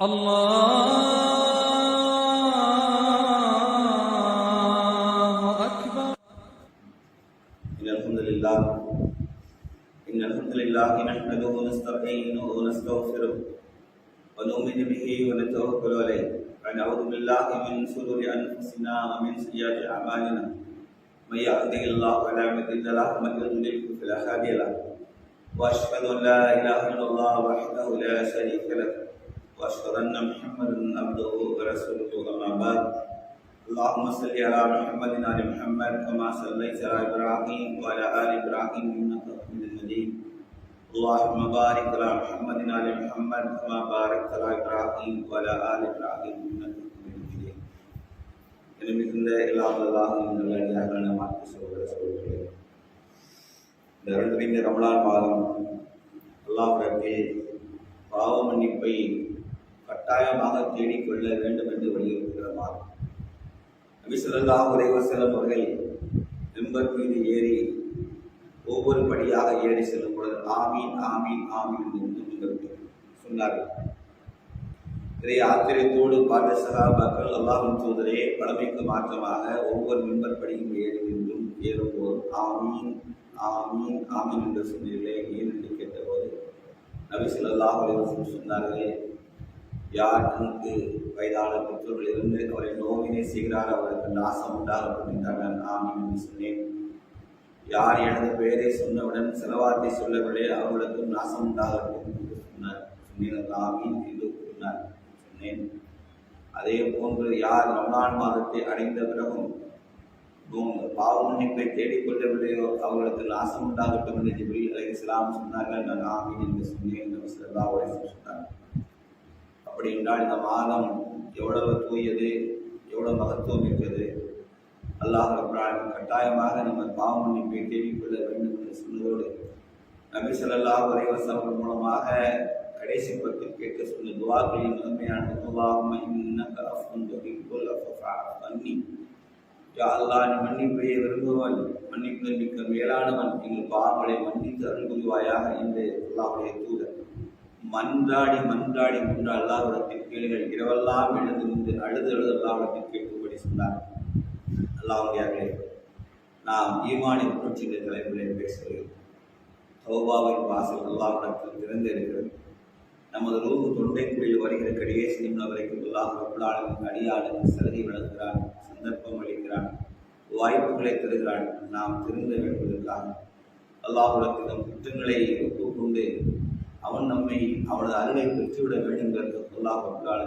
الله أكبر. إن الحمد لله. إن الحمد لله نحمده ونستعينه ونستغفره ونؤمن به ونتوكل عليه. ونعوذ بالله من شرور أنفسنا ومن سيئات أعمالنا. من يهده الله فلا مضل له ومن يضلل فلا هادي له. وأشهد أن لا إله إلا الله وحده لا شريك له. وأشهد أن محمدا عبده ورسوله أما بعد اللهم صل على محمد وعلى محمد كما صليت على ابراهيم وعلى ال ابراهيم انك حميد مجيد اللهم بارك على محمد وعلى محمد كما باركت على ابراهيم وعلى ال ابراهيم انك حميد مجيد எனவே மிகுந்த இல்லாததாக நல்லடியாக மாற்றி சொல்கிற சொல்கிறேன் இந்த இரண்டு ரமலான் மாதம் அல்லாஹ் ரப்பே பாவ மன்னிப்பை கட்டாயமாக தேடிக்கொள்ள வேண்டும் என்று வலியுறுத்துகிறார் மாதம் நபி ஸல்லல்லாஹு அவர்கள் மெம்பர் மீது ஏறி ஒவ்வொரு படியாக ஏறி செல்லும் பொழுது ஆமீன் ஆமீன் ஆமீன் என்று சொன்னார்கள். இதை ஆத்திரத்தோடு பார்த்த சகாபாக்கள் அல்லாஹும் தூதரே பழமைக்கு மாற்றமாக ஒவ்வொரு மெம்பர் படியும் ஏறி நின்றும் ஏறும்போது ஆமீன் ஆமீன் ஆமீன் என்று சொன்னீர்களே ஏன் என்று கேட்டபோது நபி ஸல்லல்லாஹு சொன்னார்களே யார் தனக்கு வயதான பெற்றோர்கள் இருந்து அவரை நோவினை செய்கிறார் அவருக்கு நாசம் உண்டாகட்டும் என்றார் நான் என்று சொன்னேன். யார் எனது பெயரை சொன்னவுடன் செலவார்த்தை சொல்லவில்லை அவர்களுக்கும் நாசம் உண்டாகட்டும் என்று சொன்னார். சொன்னேன் ஆமீன் என்று கூறினார் சொன்னேன். அதே போன்று யார் ரமலான் மாதத்தை அடைந்த பிறகும் நோ- பாவ மன்னிப்பை தேடிக்கொள்ளவில்லையோ அவர்களுக்கு நாசம் உண்டாகட்டும் என்று ஜிப்ரீல் இஸ்லாம் சொன்னார்கள். நான் ஆமீன் என்று சொன்னேன். என்று ஸல்லல்லாஹு சொன்னார் அப்படி என்றால் இந்த மாதம் எவ்வளவு தூயது எவ்வளவு மகத்துவம் இருக்கிறது அல்லாஹ் ரப்ரான் கட்டாயமாக நம்ம பாவ மன்னிப்பை தேடிக்கொள்ள வேண்டும் என்று சொன்னதோடு நபி சொல்லல்லா அலைஹி மூலமாக கடைசி பத்து கேட்க சொன்ன துவாக்களின் முதன்மையான அல்லாஹும்ம இன்னக யா அல்லாஹ் நீ மன்னிப்பையை விரும்புவன் மன்னிப்பு மிக்க மேலானவன். எங்கள் பாவங்களை மன்னித்து அருள் புரிவாயாக என்று அல்லாவுடைய தூதர் மன்றாடி மன்றாடி முன்று அல்லாஹ்விடத்தில் கேளுங்கள். இரவெல்லாம் எழுந்து நின்று அழுது அழுது அல்லாஹ்விடத்தில் கேட்கும்படி சொன்னார். அல்லாஹ்வுடையார்களே நாம் ஈமானின் புரட்சி என்ற தலைப்பிலே பேசுகிறோம். சௌபாவின் வாசல் அல்லாஹ்விடத்தில் திறந்திருக்கிறது நமது ரூபு தொண்டைக்குழியில் வருகிற கடைசி நிமிடம் வரைக்கும் அல்லாஹ் ரபுல்லாலும் அடியாளுக்கு சலுகை வழங்குகிறான் சந்தர்ப்பம் அளிக்கிறான் வாய்ப்புகளை தருகிறான் நாம் திருந்த வேண்டுவதற்காக அல்லாஹுடத்திடம் குற்றங்களை ஒப்புக்கொண்டு அவன் நம்மை அவனது அருளை பெற்றுவிட வேண்டும் சொல்லா அல்லாஹ்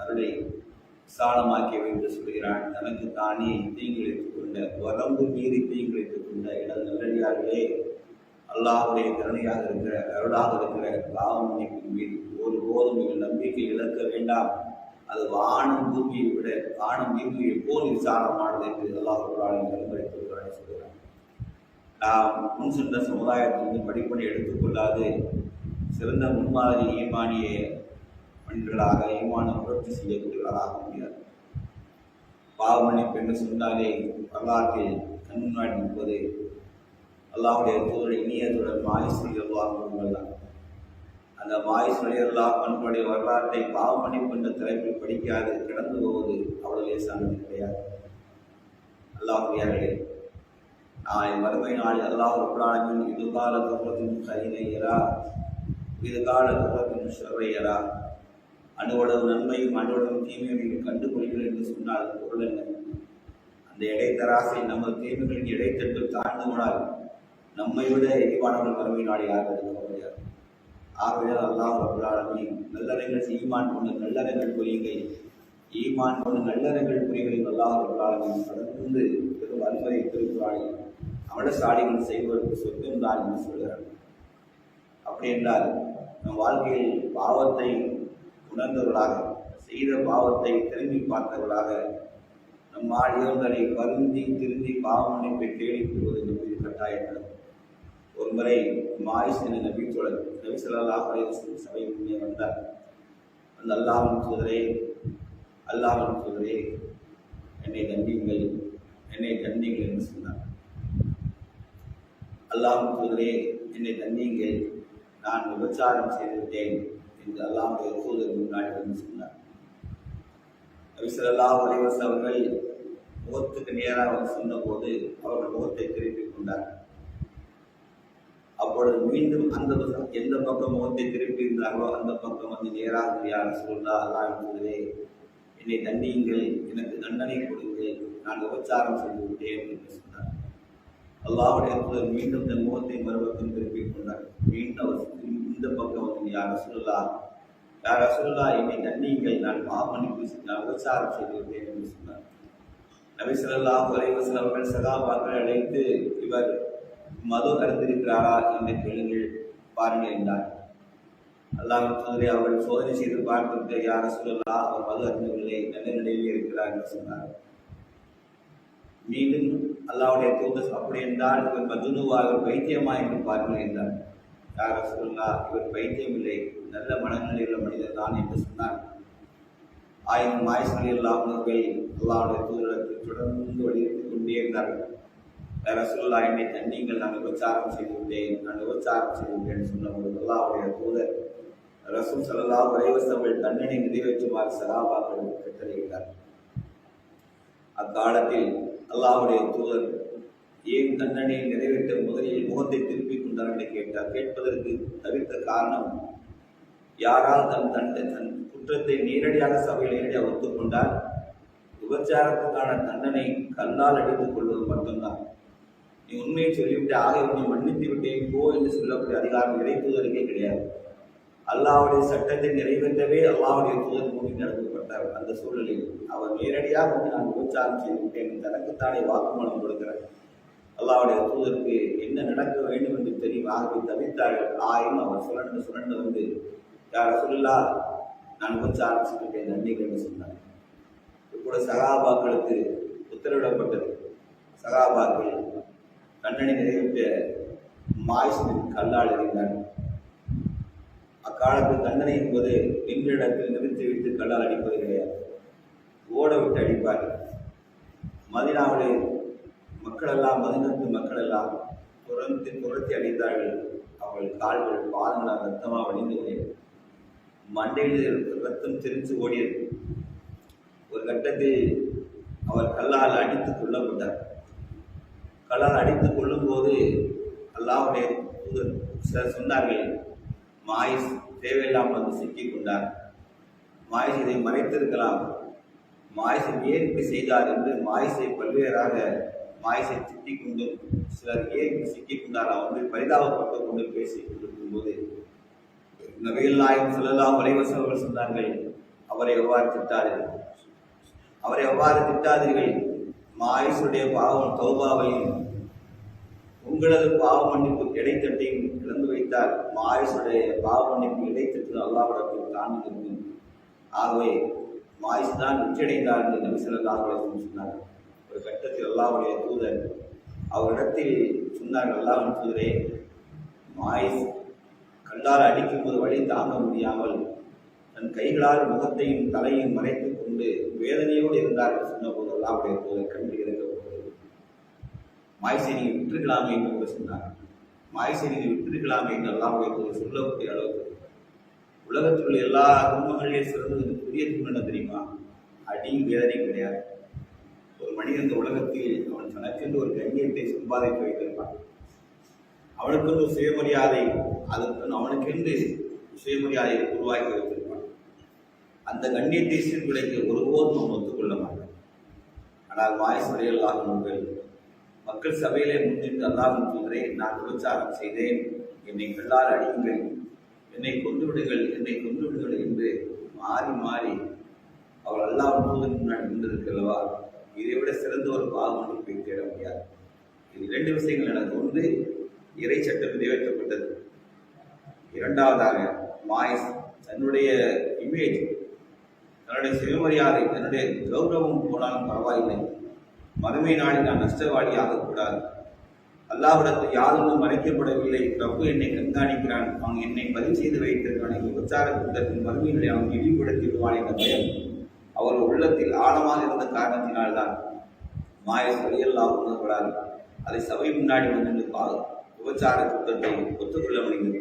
அருளை விசாலமாக்கியவை என்று சொல்கிறான். தனக்கு தானே தீங்கிழைத்துக் கொண்ட வரம்பு மீறி தீங்கிழைத்துக் கொண்ட இடம் நல்லடியார்களே அல்லாஹுடைய கருணையாக இருக்கிற அருளாக இருக்கிற பாவமன்னிப்பின் மீது ஒருபோதும் நீங்கள் நம்பிக்கை இழக்க வேண்டாம். அது வானம் பூமியை விட வானம் பூமியை போல் விசாலமானது என்று அல்லாஹ் பரிந்துரைத்துள்ளார் சொல்கிறார் நாம் முன் சென்ற சமுதாயத்திலிருந்து படிப்பனை எடுத்துக்கொள்ளாது சிறந்த முன்மாதிரி ஈமானிய மனிதர்களாக ஈமான புரட்சி செய்யக்கூடியவர்களாக முடியாது. பாவமன்னிப்பு என்று சொன்னாலே வரலாற்றில் கண் முன்னாடி நிற்பது அல்லாஹுடைய தூதரை தொடர் மாயிஸ் அல்லாஹ் தான் அந்த மாயிஸ் அல்லாஹ் பண்புடைய வரலாற்றை பாவமன்னிப்பு என்ற தலைப்பில் படிக்காது கடந்து போவது அவ்வளவு லேசானது கிடையாது. அல்லாஹுடையார்களே நாளை மறுமை நாளில் அல்லாஹ் ரபுல்லாலின் இதுகால துறத்தின் இது கால உலகம் ஷர்ரையரா அணுவளவு நன்மையும் அணுவளவு தீமையும் நீங்கள் என்று சொன்னால் அது பொருள் என்ன? அந்த இடைத்தராசை நமது தீமைகளின் இடைத்தட்டில் தாழ்ந்து நம்மை விட எதிர்வானவர்கள் மறுமை நாளை யாரும் இருக்க முடியாது ஆகவே அல்லாஹ் ரபுல்லாலமி நல்லறங்கள் ஈமான் கொண்டு நல்லறங்கள் புரியுங்கை ஈமான் கொண்டு நல்லறங்கள் புரியுங்கள் அல்லாஹ் ரபுல்லாலமி தொடர்ந்து பெரும் வன்முறை திருக்குறாளி அமலசாலிகள் செய்வதற்கு சொர்க்கம் தான் என்று சொல்கிறார் அப்படி என்றால் நம் வாழ்க்கையில் பாவத்தை உணர்ந்தவர்களாக செய்த பாவத்தை திரும்பி பார்த்தவர்களாக நம் இயந்தனை வருந்தி திருந்தி பாவமன்னிப்பை தேடி கொள்வது என்பது கட்டாயம் ஒரு முறை மாயிஸ் என நபி தோழர் நபி சபை முன்னே வந்தார். அந்த அல்லாஹ்வின் தூதரே அல்லாஹ்வின் தூதரே என்னை தண்டியுங்கள் என்னை தண்டியுங்கள் என்று சொன்னார். அல்லாஹ்வின் தூதரே என்னை தண்டியுங்கள் நான் விபச்சாரம் செய்துவிட்டேன் என்று அல்லாஹுடைய தூதர் முன்னாடி வந்து சொன்னார். நபிசல்லாஹ் அலைவஸ் அவர்கள் முகத்துக்கு நேராக வந்து சொன்னபோது அவர்கள் முகத்தை திருப்பிக் கொண்டார். அப்பொழுது மீண்டும் அந்த எந்த பக்கம் முகத்தை திருப்பி இருந்தார்களோ அந்த பக்கம் வந்து நேராக யார் சொல்லா அல்லாஹே என்னை தண்டியுங்கள் எனக்கு தண்டனை கொடுங்கள் நான் உபச்சாரம் செய்து விட்டேன் என்று சொன்னார். அல்லாவுடைய தூதர் மீண்டும் தன் முகத்தை மறுபக்கம் திருப்பிக் கொண்டார். மீண்டும் அவர் இந்த பக்கம் வந்து யார் அசுரல்லா யார் அசுரல்லா என்னை தண்டியுங்கள் நான் மாமணிக்கு நான் உபச்சாரம் செய்து என்று சொன்னார். நபி ஸல்லல்லாஹு அவர்கள் சகாபாக்கள் அழைத்து இவர் மது அருந்திருக்கிறாரா? என்று கேளுங்கள் பாருங்கள் என்றார். அல்லாஹ் தூதரை அவர்கள் சோதனை செய்து பார்த்துட்டு யார் அசுரல்லா அவர் மது அருந்தவில்லை. நல்ல நிலையில் இருக்கிறார் என்று சொன்னார். மீண்டும் அல்லாவுடைய தூதர் அப்படி என்றால் இவர் மதுனுவா இவர் பைத்தியமா என்று பாருங்கள் என்றார். யார் சொல்லா இவர் பைத்தியம் இல்லை. நல்ல மனநிலையுள்ள மனிதர் தான் என்று சொன்னார். ஆயிரம் மாய்சலி இல்லாமல் அல்லாவுடைய தூதரத்தில் தொடர்ந்து வலியுறுத்தி கொண்டே இருந்தார்கள். ரசூல்லா என்னை தண்ணீங்கள் நான் உபச்சாரம் செய்து விட்டேன் நான் உபச்சாரம் செய்து விட்டேன் சொன்னபோது அல்லாவுடைய தூதர் ரசூல் சல்லா உரைவசங்கள் தண்டனை நிறைவேற்றுமாறு சலாபாக்கள் கட்டளையிட்டார் அக்காலத்தில் அல்லாஹுடைய தூதர் ஏன் தண்டனையை நிறைவேற்ற முதலில் முகத்தை திருப்பிக் கொண்டார் என்று கேட்டார். கேட்பதற்கு தவிர்த்த காரணம் யாரால் தன் தண்டை தன் குற்றத்தை நேரடியாக சபையில் நேரடியாக ஒத்துக்கொண்டால் விபச்சாரத்துக்கான தண்டனை கல்லால் அடித்துக் கொள்வது மட்டும்தான். நீ உண்மையை சொல்லிவிட்டு ஆக உன்னை மன்னித்து விட்டேன் போ என்று சொல்லக்கூடிய அதிகாரம் இறை தூதருக்கே கிடையாது. அல்லாவுடைய சட்டத்தை நிறைவேற்றவே அல்லாவுடைய தூதர் மூடி நடத்தப்பட்டார் அந்த சூழலில் அவர் நேரடியாக வந்து நான் உபச்சாரம் செய்து விட்டேன் தனக்குத்தானே வாக்குமூலம் கொடுக்கிறேன் அல்லாவுடைய தூதருக்கு என்ன நடக்க வேண்டும் என்று தெரியும் ஆகவே தவித்தார்கள். ஆயினும் அவர் சுரண்டு சுரண்டு வந்து யார் சொல்லா நான் உபச்சாரம் செய்துவிட்டேன் நன்றி என்று சொன்னார். கூட சகாபாக்களுக்கு உத்தரவிடப்பட்டது. சகாபாக்கள் கண்ணனை நிறைவேற்ற மாய்ஸின் கல்லால் இருந்தார்கள் அக்காலத்தில் தண்டனை என்பது நின்ற இடத்தில் நிறுத்தி வைத்து கல்லால் அடிப்பது கிடையாது. ஓட விட்டு அடிப்பார்கள். மதினாவிலே மக்களெல்லாம் மதினத்து மக்களெல்லாம் துரந்து துரத்தி அடித்தார்கள். அவர்கள் கால்கள் பாதங்களால் ரத்தமாக வடிந்து மண்டையில் ரத்தம் தெரிஞ்சு ஓடியது. ஒரு கட்டத்தில் அவர் கல்லால் அடித்து கொல்லப்பட்டார். கல்லால் அடித்து கொள்ளும்போது அல்லாவுடைய தூதர் சிலர் சொன்னார்கள் மாயிஸ் தேவையில்லாமல் வந்து சிக்கிக் கொண்டார். மாயிஸ் இதை மறைத்திருக்கலாம். மாயிசை ஏன் இப்படி செய்தார் என்று மாயிசை பல்வேறாக மாயிசை திட்டிக் கொண்டும் சிலர் ஏன் இப்படி சிக்கிக் கொண்டார் வந்து பரிதாபப்பட்டு கொண்டு பேசிக் கொண்டிருக்கும் போது நபிகள் நாயகம் சொல்லலாம் வலைவசம் அவர்கள் சொன்னார்கள் அவரை எவ்வாறு திட்டார்கள் அவரை எவ்வாறு திட்டாதீர்கள்? மாயிசுடைய பாவம் தௌபாவையும் உங்களது பாவ மன்னிப்பு இடைத்தட்டையும் இழந்து வைத்தால் மாயிசுடைய பாவ மன்னிப்பு இடைத்தட்டு அல்லாவிடத்தில் தாண்டி இருக்கும் ஆகவே மாயிஸ் தான் உச்சடைந்தார் என்று நபி சொன்னார் ஒரு கட்டத்தில் அல்லாவுடைய தூதர் அவரிடத்தில் சொன்னார்கள் அல்லாவின் தூதரே மாயிஸ் கல்லால் அடிக்கும்போது வழி தாங்க முடியாமல் தன் கைகளால் முகத்தையும் தலையும் மறைத்து கொண்டு வேதனையோடு இருந்தார் என்று சொன்னபோது அல்லாவுடைய தூதர் கண்டு இறக்கப்பட்டது மாய்சை நீங்கள் விட்டுருக்கலாமே என்று கூட சொன்னார் மாய்சை நீங்கள் விட்டுருக்கலாமே என்று அல்லாவுடைய சொல்லக்கூடிய அளவுக்கு உலகத்தில் உள்ள எல்லா துன்பங்களையும் சிறந்தது புதிய துன்பம் என்ன தெரியுமா? அடியும் வேதனையும் கிடையாது. ஒரு மனிதன் இந்த உலகத்தில் அவன் தனக்கென்று ஒரு கண்ணியத்தை சம்பாதித்து வைத்திருப்பான். அவனுக்கென்று ஒரு சுயமரியாதை அதற்கு அவனுக்கென்று சுயமரியாதை உருவாக்கி வைத்திருப்பான். அந்த கண்ணியத்தை சீர்குலைக்க ஒருபோதும் அவன் ஒத்துக்கொள்ள மாட்டான். ஆனால் வாய்ஸ் அல்லாஹர்கள் மக்கள் சபையிலே முன்னிட்டு அல்லாஹும் சொல்கிறேன் நான் விபச்சாரம் செய்தேன். என்னை கல்லால் அடியுங்கள். என்னை கொண்டு விடுங்கள் என்னை கொண்டு விடுங்கள் என்று மாறி மாறி அவள் அல்லாஹ் தூதன் முன்னாடி நின்றிருக்கிறவா இதை விட சிறந்த ஒரு பாவமன்னிப்பை தேட முடியாது. இது இரண்டு விஷயங்கள் எனக்கு ஒன்று இறை சட்டம் நிறைவேற்றப்பட்டது. இரண்டாவதாக மாய்ஸ் தன்னுடைய இமேஜ் தன்னுடைய சுயமரியாதை தன்னுடைய கௌரவம் போனாலும் பரவாயில்லை. மறுமை நாளில் நான் நஷ்டவாளி ஆகக்கூடாது. அல்லாவிடத்தில் யாரும் மறைக்கப்படவில்லை. பிரபு என்னை கண்காணிக்கிறான். அவன் என்னை பதிவு செய்து வைத்திருக்கான் விபச்சார கூட்டத்தின் மறுமைகளை அவன் இழிவுபடுத்திடுவான் என்ற பயம் அவர் உள்ளத்தில் ஆழமாக இருந்த காரணத்தினால்தான் மாய சொல்லியெல்லாம் உணர்கிறார். அதை சபை முன்னாடி வந்து நின்று விபச்சார கூட்டத்தை ஒத்துக்கொள்ள முடிந்தது.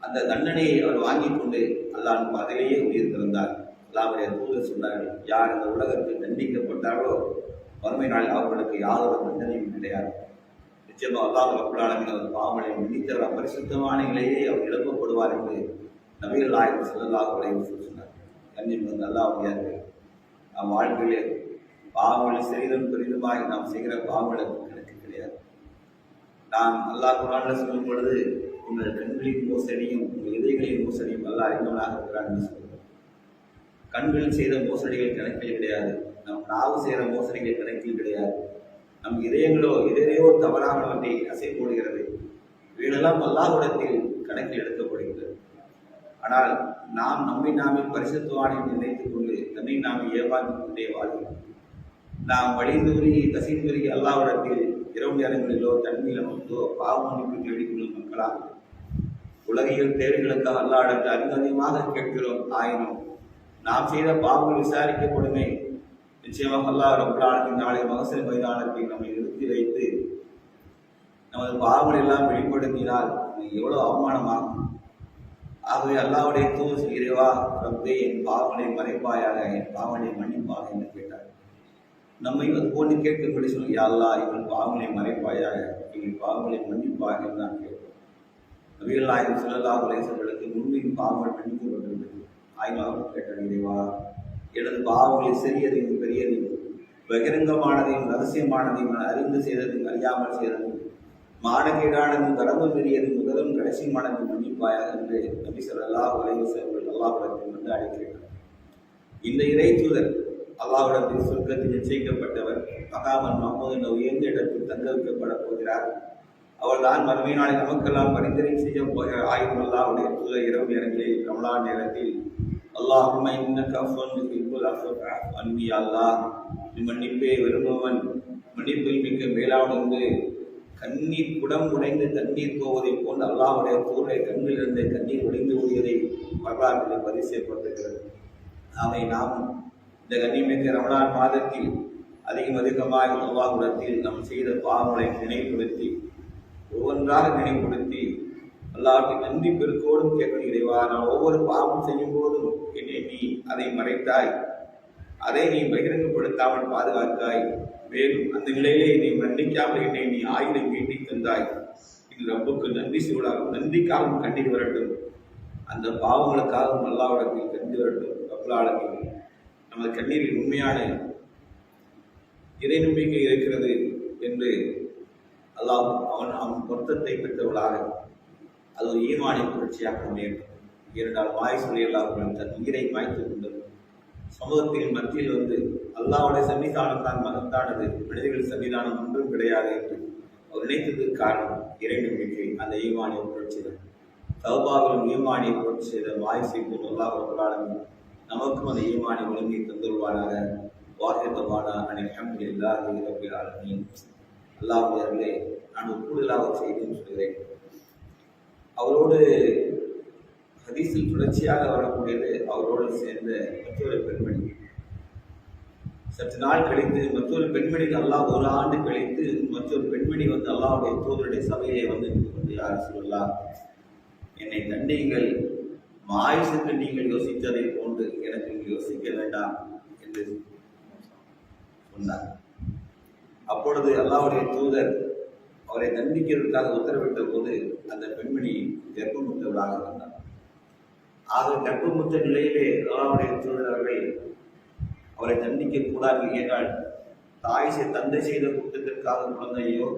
அந்த தண்டனையை அவர் வாங்கிக் கொண்டு அல்லாஹ் அதிலேயே உயிர் திறந்தார் அல்லாவுடைய தூதர் சொன்னார்கள் யார் இந்த உலகத்தில் தண்டிக்கப்பட்டார்களோ வறுமை நாளில் அவர்களுக்கு யாதொரு தண்டனையும் கிடையாது. நிச்சயமாக அல்லாஹ் ரபுல்லாலமின் அவர் பாவனை மன்னித்தவர் பரிசுத்தமான நிலையே அவர் இழப்பப்படுவார் என்று நபிகள் ஆய்வு செல்லல்லாஹ் உலகம் சொன்னார் கண்ணியம் வந்து அல்லாஹ் முடியாது நம் வாழ்க்கையிலே பாவங்களை சிறிதும் பெரிதுமாக நாம் செய்கிற பாவங்களுக்கு கணக்கு கிடையாது. நாம் அல்லாஹ் குரான்ல சொல்லும் பொழுது உங்கள் கண்களின் மோசடியும் உங்கள் இதயங்களின் மோசடியும் நல்லா அறிந்தவனாக இருக்கிறான் என்று கண்கள் செய்த மோசடிகள் கணக்கில் கிடையாது. நம் நாவு செய்கிற மோசடிகள் கணக்கில் கிடையாது. நம் இதயங்களோ இதயோ தவறானவற்றை அசை போடுகிறது. இவைகளெல்லாம் அல்லாஹுடத்தில் கணக்கில் எடுக்கப்படுகிறது. ஆனால் நாம் நம்மை நாமே பரிசுத்துவானை நினைத்துக் கொண்டு தன்னை நாம் ஏமாந்து கொண்டே வாழ்கிறோம். நாம் வழிந்தூறி கசிந்தூறி அல்லாவிடத்தில் இரவு நேரங்களிலோ தண்ணீர் அமர்ந்தோ பாவ மன்னிப்பு தேடிக்கொள்ளும் மக்களாக உலகியல் தேவைகளுக்காக அதிக அதிகமாக கேட்கிறோம். ஆயினும் நாம் செய்த பாவங்கள் விசாரிக்கப்படுமே. நிச்சயமாக அல்லா ரபுல்லானத்தின் நாளை மகசல் மைதானத்தை நம்மை நிறுத்தி வைத்து நமது பாவங்கள் எல்லாம் வெளிப்படுத்தினால் எவ்வளவு அவமானமாகும். ஆகவே அல்லாவுடைய தூது இறைவா ரப்பே என் பாவங்களை மறைப்பாயாக என் பாவனை மன்னிப்பாக என்று கேட்டார். நம்மை அது போன்று கேட்கும்படி சொல்லி அல்லா இவன் பாவங்களை மறைப்பாயாக இவன் பாவங்களை மன்னிப்பாக என்று நான் கேட்போம் நபிகள் நாயகம் சொல்லல்லா குலேசர்களுக்கு முன்பின் பாவங்கள் மன்னிக்கப்பட்டிருக்கிறது ஆய்வாக கேட்ட இறைவா. எனது பாவங்களில் சிறியதையும் பெரியதையும் பகிரங்கமானதையும் ரகசியமானதையும் நான் அறிந்து செய்ததையும் அறியாமல் செய்ததையும் மானகேடானதும் கடவுள் பெரியது முதலும் கடைசியுமானது மன்னிப்பாயாக என்று நபி சொல்லா உலக செல்வர்கள் அல்லாஹிடத்தில் வந்து அழைக்கிறார் இந்த இறை தூதர் அல்லாஹுடத்தில் சொர்க்கத்தில் நிச்சயிக்கப்பட்டவர் மகாமன் மஹமது என்ற உயர்ந்த இடத்தில் தங்க வைக்கப்பட போகிறார். அவர் தான் மறுமை நாளை நமக்கெல்லாம் பரிந்துரை செய்ய போகிற ஆயுதம் அல்லாவுடைய தூதர் இரவு நேரங்களில் ரமலான் நேரத்தில் அல்லாஹும அன்பி அல்லாஹ் நீ மன்னிப்பே விரும்பவன் மன்னிப்பில் மிக்க மேலான கண்ணீர் குடம் உடைந்து தண்ணீர் போவதை போல் அல்லாவுடைய பொருளை கண்ணிலிருந்து கண்ணீர் உடைந்து ஓடியதை வரலாற்றில் பரிசெய்யப்பட்டிருக்கிறது அதை நாம் இந்த கண்ணிமிக்க ரமணான் மாதத்தில் அதிகம் அதிகமாக அல்லாஹுடத்தில் நாம் செய்த பாவங்களை நினைவுபடுத்தி ஒவ்வொன்றாக நினைவுபடுத்தி அல்லாவுக்கு நன்றி பெருக்கோடும் கேட்கணும் இறைவா நான் ஒவ்வொரு பாவம் செய்யும் போதும் என்னை நீ அதை மறைத்தாய். அதை நீ பகிரங்கப்படுத்தாமல் பாதுகாத்தாய் மேலும் அந்த நிலையிலே என்னை மன்னிக்காமல் என்னை நீ ஆயுதம் மீட்டி தந்தாய். இது ரப்புக்கு நன்றி சூழாகும் நன்றிக்காகவும் கண்ணீர் வரட்டும். அந்த பாவங்களுக்காகவும் அல்லாவிடத்தில் கண்டு வரட்டும். ரப்பலாளர்கள் நமது கண்ணீரில் உண்மையான இறை நம்பிக்கை இருக்கிறது என்று அல்லாஹ் அவன் அவன் பொருத்தத்தை பெற்றவளாக அது ஒரு ஈமானின் புரட்சியாக அமையும் இரண்டால் வாய் சொல்லி அல்லாஹ் தன் உயிரை மாய்த்து கொண்டது. சமூகத்தின் மத்தியில் வந்து அல்லாவுடைய சன்னிதானம் தான் மகத்தானது. மனிதர்கள் சன்னிதானம் ஒன்றும் கிடையாது என்று அவர் நினைத்ததுக்கு காரணம் இறை நம்பிக்கை அந்த ஈமானிய புரட்சி தான் சௌபாவிலும் ஈமானிய புரட்சி செய்த வாய் செய்து அல்லாஹ் நமக்கும் அந்த ஈமானிய ஒழுங்கை தந்துள்வாராக வாகிதமான அனைத்து இல்லாத ரப்பில் ஆலமீன். நான் ஒரு கூடுதலாக ஒரு சொல்கிறேன். அவரோடு ஹதீஸில் தொடர்ச்சியாக வரக்கூடியது அவரோடு சேர்ந்த மற்றொரு பெண்மணி. சற்று நாள் கழித்து மற்றொரு பெண்மணி அல்லாஹ் ஒரு ஆண்டு கழித்து மற்றொரு பெண்மணி வந்து அல்லாவுடைய தூதருடைய சபையிலே வந்து கொண்டு யார் சொல்லலாம் என்னை தண்டியுங்கள். மாயுசுக்கு நீங்கள் யோசித்ததை போன்று எனக்கு யோசிக்க வேண்டாம் என்று சொன்னார். அப்பொழுது அல்லாவுடைய தூதர் அவரை தண்டிக்கிறதுக்காக உத்தரவிட்ட போது அந்த பெண்மணி கர்ப்பமுற்றவளாக இருந்தார். ஆக கர்ப்பமுத்த நிலையிலே அல்லாவுடைய தூதர் அவரை தண்டிக்க கூடாது என்றால் தாய் தந்தை செய்த குற்றத்திற்காக குழந்தையோ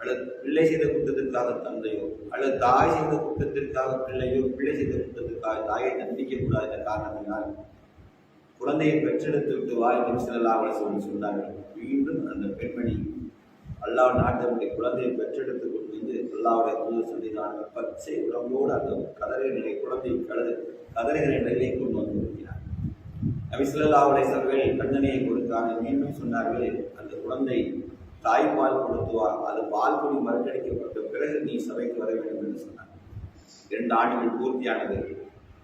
அல்லது பிள்ளை செய்த குற்றத்திற்காக தந்தையோ அல்லது தாய் செய்த குற்றத்திற்காக பிள்ளையோ பிள்ளை செய்த குற்றத்திற்காக தாயை தண்டிக்க கூடாது என்ற காரணத்தினால் குழந்தையை பெற்றெடுத்து விட்டு வாய் செல்லலாக சொல்லி சொன்னார்கள். மீண்டும் அந்த பெண்மணி அல்லாஹ் நாட்டினுடைய குழந்தையை பெற்றெடுத்து கொண்டு வந்து அல்லாவுடைய தூது சன்னிதான பச்சை உடம்போடு அந்த கதரை நிலை குழந்தை கலது கதறுகிற நிலையை கொண்டு வந்து இருக்கிறார் நபிசுல்லாவுடைய சர்கள் கண்டனையை கொடுத்தாங்க. மீண்டும் சொன்னார்கள் அந்த குழந்தை தாய்ப்பால் கொடுத்துவார் அது பால் குடி மறுக்கடிக்கப்பட்ட பிறகு நீ சபைக்கு வர வேண்டும் என்று சொன்னார். இரண்டு ஆண்டுகள் பூர்த்தியானது.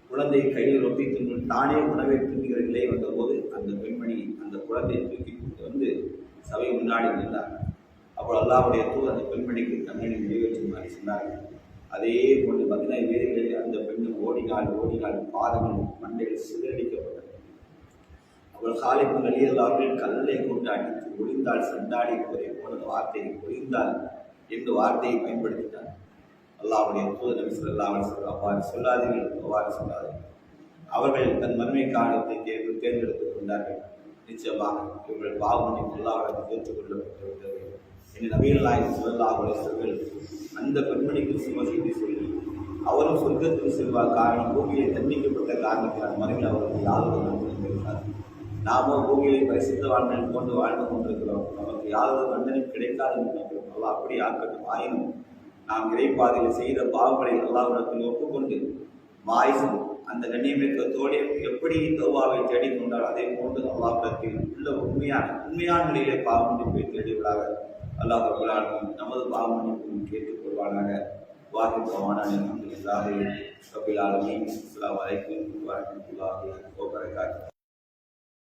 குழந்தையை கையில் ரொட்டி தின்னு தானே உணவை தின்னுகிற நிலை வந்தபோது அந்த பெண்மணி அந்த குழந்தையை தூக்கி கொண்டு வந்து சபை முன்னாடி நின்றார். அப்போ அல்லாவுடைய தூ அந்த பெண்மணிக்கு கண்ணனை நிறைவேற்றுமாறு சொன்னார்கள். அதே போன்று பதினாறு வேலைகளில் அந்த பெண்ணும் ஓடினால் ஓடினால் பாதங்கள் மண்டையில் சிதறடிக்கப்பட்டது அவள் காலைக்கு வெளியில் அவர்கள் கல்லை கொண்டு அடித்து ஒளிந்தாள் சண்டாடி ஒரே வார்த்தையை ஒளிந்தால் என்று வார்த்தையை பயன்படுத்தினார் அல்லாவுடைய தூது நபிசர் அல்லாமல் சொல்ல அவ்வாறு சொல்லாதீர்கள் அவ்வாறு சொல்லாதீர்கள். அவர்கள் தன் மறுமை காலத்தை தேர்ந்து தேர்ந்தெடுத்துக் கொண்டார்கள். நிச்சயமாக இவர்கள் பாவனை அல்லாவிடம் சேர்த்துக் விட்டது என்று நபிகள் நாயகம் அவர்கள் அந்த பெண்மணிக்கு சும செய்தி சொல்லி அவரும் சொர்க்கத்தில் செல்வார் காரணம் பூமியை தண்டிக்கப்பட்ட காரணத்தினால் மறுபடியும் அவர்கள் யாரும் நடந்திருக்கிறார் நாம பூமியை பரிசுத்த வாழ்நாள் கொண்டு வாழ்ந்து கொண்டிருக்கிறோம் நமக்கு யாரும் தண்டனை கிடைக்காது நினைக்கிறோம் நம்புகிறோம் அப்படி ஆக்கட்டும் ஆயினும் நாம் இறைப்பாதையில் செய்த பாவங்களை அல்லாவிடத்தில் ஒப்புக்கொண்டு வாய்ஸும் அந்த கண்ணியமிக்கத்தோடு எப்படி தௌவாவை தேடிக் கொண்டால் அதே போன்று அல்லாவிடத்தில் உள்ள உண்மையான உண்மையான நிலையிலே பாவமன்னிப்பை தேடிவிடாக அல்லாஹ் அபுல்லாலும் நமது பாவமணிக்கும் கேட்டுக்கொள்வானாக. வாகிப்பவான அலமதுல்லாஹி கபில் ஆலமின். அஸ்லாம் வலைக்கும் வரமத்துல்லாஹி வபரகாத்து